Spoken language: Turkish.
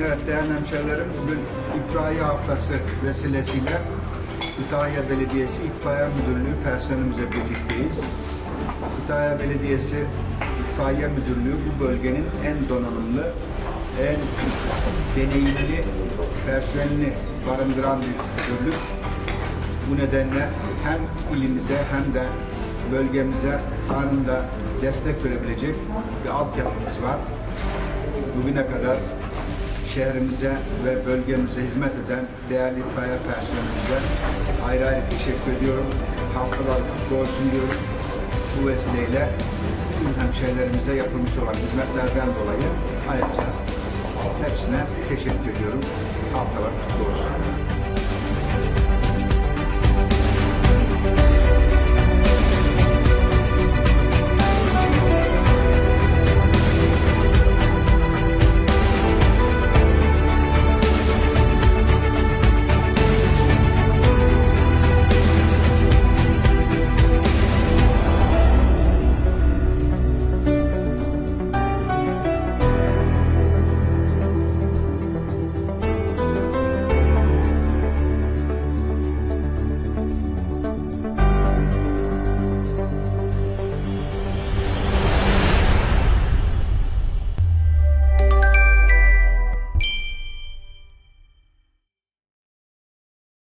Evet değerli hemşehrilerim, bugün itfaiye haftası vesilesiyle Kütahya Belediyesi İtfaiye Müdürlüğü personelimizle birlikteyiz. Kütahya Belediyesi İtfaiye Müdürlüğü bu bölgenin en donanımlı, en deneyimli personelini barındıran bir müdürlük. Bu nedenle hem ilimize hem de bölgemize anında destek verebilecek bir altyapımız var. Bugüne kadar şehrimize ve bölgemize hizmet eden değerli itfaiye personelimize ayrı ayrı teşekkür ediyorum. Haftalar kutlu olsun diyorum. Bu vesileyle tüm hemşehrilerimize yapılmış olan hizmetlerden dolayı ayrıca hepsine teşekkür ediyorum. Haftalar kutlu olsun.